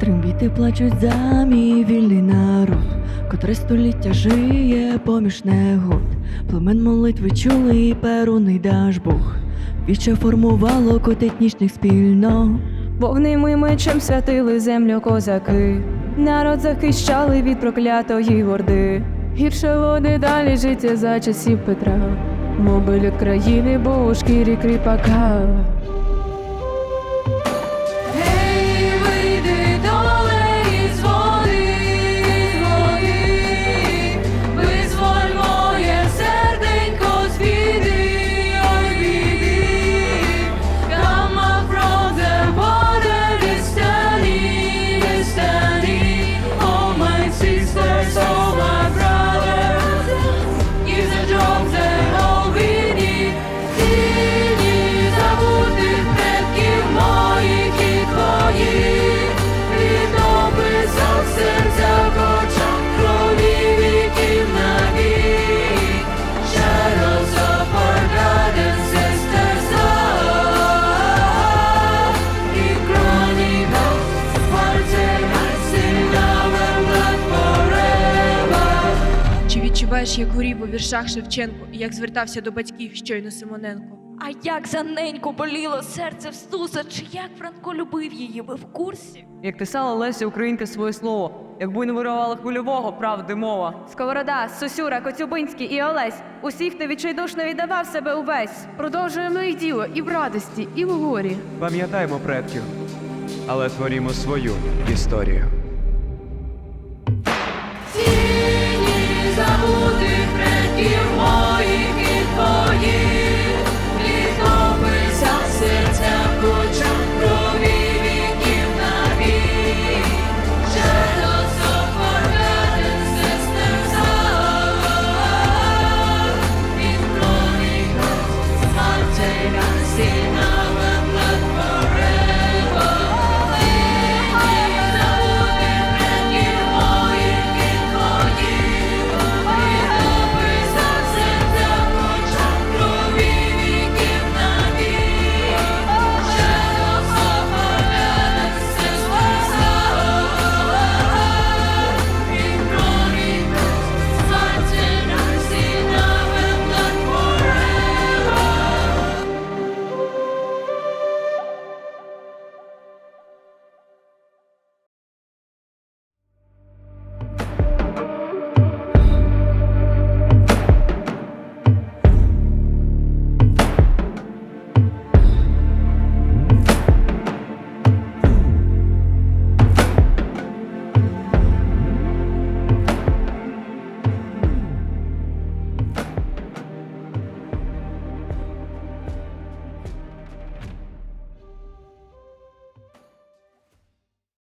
Трембіти плачуть за мій вільний народ, котре століття жиє поміж негод. Племен молитви чули і перуний даж Бог. Віче формувало котетнічних спільно. Вовним мечем святили землю козаки, народ захищали від проклятої орди. Гірше води далі життя за часів Петра, від країни, бо у шкірі кріпака. Чи як горів у віршах Шевченко і як звертався до батьків щойно Симоненко? А як за неньку боліло серце в стуса, чи як Франко любив її, ви в курсі? Як писала Леся Українка своє слово, як буйно вирувала хвильового, правди мова. Сковорода, Сосюра, Коцюбинський і Олесь. Усіх, хто відчайдушно віддавав себе увесь. Продовжуємо їх діло і в радості, і в горі. Пам'ятаймо предків, але творімо свою історію.